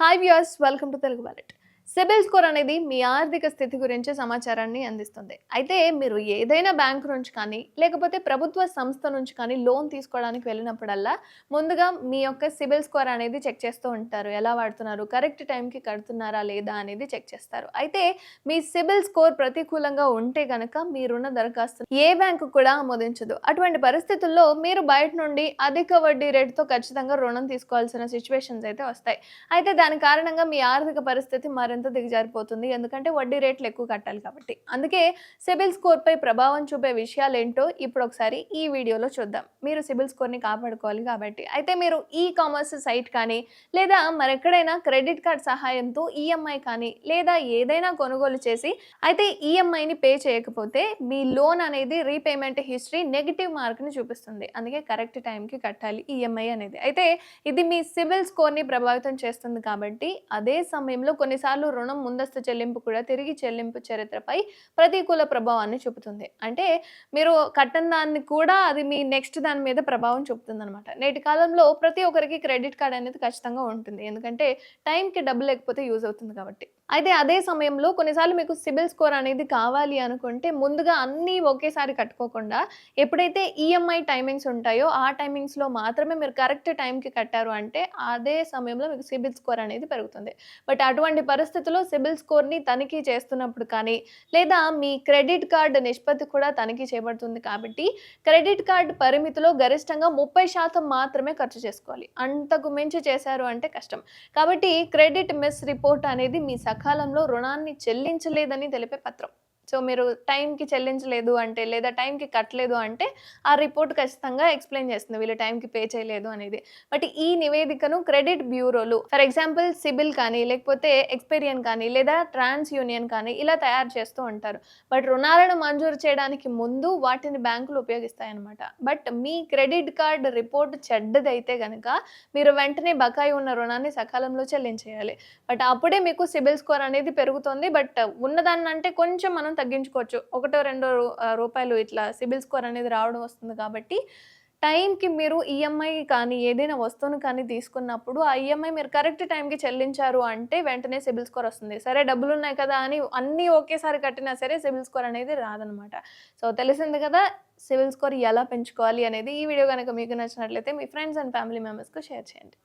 Hi viewers welcome to Telugu wallet. CIBIL score అనేది మీ ఆర్థిక స్థితి గురించి సమాచారాన్ని అందిస్తుంది. అయితే మీరు ఏదైనా బ్యాంక్ నుంచి కానీ లేకపోతే ప్రభుత్వ సంస్థ నుంచి కానీ లోన్ తీసుకోవడానికి వెళ్ళినప్పుడల్లా ముందుగా మీ యొక్క సిబిల్ స్కోర్ అనేది చెక్ చేస్తూ ఉంటారు. ఎలా వాడుతున్నారు? కరెక్ట్ టైంకి కడుతున్నారా లేదా అనేది చెక్ చేస్తారు. అయితే మీ సిబిల్ స్కోర్ ప్రతికూలంగా ఉంటే కనుక మీ రుణ దరఖాస్తు ఏ బ్యాంకు కూడా ఆమోదించదు. అటువంటి పరిస్థితుల్లో మీరు బయట నుండి అధిక వడ్డీ రేటుతో ఖచ్చితంగా రుణం తీసుకోవాల్సిన సిచ్యువేషన్స్ అయితే వస్తాయి. అయితే దాని కారణంగా మీ ఆర్థిక పరిస్థితి మరింత దిగజారిపోతుంది ఎందుకంటే వడ్డీ రేట్లు ఎక్కువ కట్టాలి కాబట్టి. అందుకే సిబిల్ స్కోర్పై ప్రభావం చూపే విషయాలు ఏంటో ఇప్పుడు ఒకసారి ఈ వీడియోలో చూద్దాం. మీరు సిబిల్ స్కోర్ని కాపాడుకోవాలి కాబట్టి. అయితే మీరు ఈ కామర్స్ సైట్ కానీ లేదా మరెక్కడైనా క్రెడిట్ కార్డ్ సహాయంతో ఈఎంఐ కానీ లేదా ఏదైనా కొనుగోలు చేసి అయితే ఈఎంఐని పే చేయకపోతే మీ లోన్ అనేది రీపేమెంట్ హిస్టరీ నెగిటివ్ మార్క్ని చూపిస్తుంది. అందుకే కరెక్ట్ టైంకి కట్టాలి ఈఎంఐ అనేది. అయితే ఇది మీ సిబిల్ స్కోర్ని ప్రభావితం చేస్తుంది కాబట్టి అదే సమయంలో కొన్నిసార్లు రుణం ముందస్తు చెల్లింపు కూడా తిరిగి చెల్లింపు చరిత్రపై ప్రతికూల ప్రభావాన్ని చూపుతుంది. అంటే మీరు కట్టని దాన్ని కూడా అది మీ నెక్స్ట్ దాని మీద ప్రభావం చూపుతుంది అనమాట నేటి కాలంలో ప్రతి ఒక్కరికి క్రెడిట్ కార్డ్ అనేది ఖచ్చితంగా ఉంటుంది. ఎందుకంటే టైంకి డబ్బు లేకపోతే యూజ్ అవుతుంది కాబట్టి. అయితే అదే సమయంలో కొన్నిసార్లు మీకు సిబిల్ స్కోర్ అనేది కావాలి అనుకుంటే ముందుగా అన్నీ ఒకేసారి కట్టుకోకుండా ఎప్పుడైతే ఈఎంఐ టైమింగ్స్ ఉంటాయో ఆ టైమింగ్స్లో మాత్రమే మీరు కరెక్ట్ టైంకి కట్టారు అంటే అదే సమయంలో మీకు సిబిల్ స్కోర్ అనేది పెరుగుతుంది. బట్ అటువంటి పరిస్థితుల్లో సిబిల్ స్కోర్ని తనిఖీ చేస్తున్నప్పుడు కానీ లేదా మీ క్రెడిట్ కార్డు నిష్పత్తి కూడా తనిఖీ చేయబడుతుంది కాబట్టి క్రెడిట్ కార్డ్ పరిమితిలో గరిష్టంగా ముప్పై శాతం మాత్రమే ఖర్చు చేసుకోవాలి. అంతకు మించి చేశారు అంటే కష్టం. కాబట్టి క్రెడిట్ మిస్ రిపోర్ట్ అనేది మీ సకాలంలో రుణాన్ని చెల్లించలేదని తెలిపే పత్రం. సో మీరు టైంకి చెల్లించలేదు అంటే లేదా టైంకి కట్టలేదు అంటే ఆ రిపోర్ట్ ఖచ్చితంగా ఎక్స్ప్లెయిన్ చేస్తుంది వీళ్ళు టైంకి పే చేయలేదు అనేది. బట్ ఈ నివేదికను క్రెడిట్ బ్యూరోలు ఫర్ ఎగ్జాంపుల్ సిబిల్ కానీ లేకపోతే ఎక్స్పీరియన్ కానీ లేదా ట్రాన్స్ యూనియన్ కానీ ఇలా తయారు చేస్తూ ఉంటారు. బట్ రుణాలను మంజూరు చేయడానికి ముందు వాటిని బ్యాంకులు ఉపయోగిస్తాయన్నమాట. బట్ మీ క్రెడిట్ కార్డ్ రిపోర్ట్ చెడ్డదైతే కనుక మీరు వెంటనే బకాయి ఉన్న రుణాన్ని సకాలంలో చెల్లించేయాలి. బట్ అప్పుడే మీకు సిబిల్ స్కోర్ అనేది పెరుగుతుంది. బట్ ఉన్నదాన్ని అంటే కొంచెం మనం తగ్గించుకోవచ్చు. ఒకటో రెండో రూపాయలు ఇట్లా సిబిల్ స్కోర్ అనేది రావడం వస్తుంది కాబట్టి టైంకి మీరు ఈఎంఐ కానీ ఏదైనా వస్తువును కానీ తీసుకున్నప్పుడు ఆ ఈఎంఐ మీరు కరెక్ట్ టైంకి చెల్లించారు అంటే వెంటనే సిబిల్ స్కోర్ వస్తుంది. సరే డబ్బులు ఉన్నాయి కదా అని అన్నీ ఒకేసారి కట్టినా సరే సిబిల్ స్కోర్ అనేది రాదనమాట. సో తెలిసింది కదా సిబిల్ స్కోర్ ఎలా పెంచుకోవాలి అనేది ఈ వీడియో కనుక మీకు నచ్చినట్లయితే మీ ఫ్రెండ్స్ అండ్ ఫ్యామిలీ మెంబర్స్కు షేర్ చేయండి.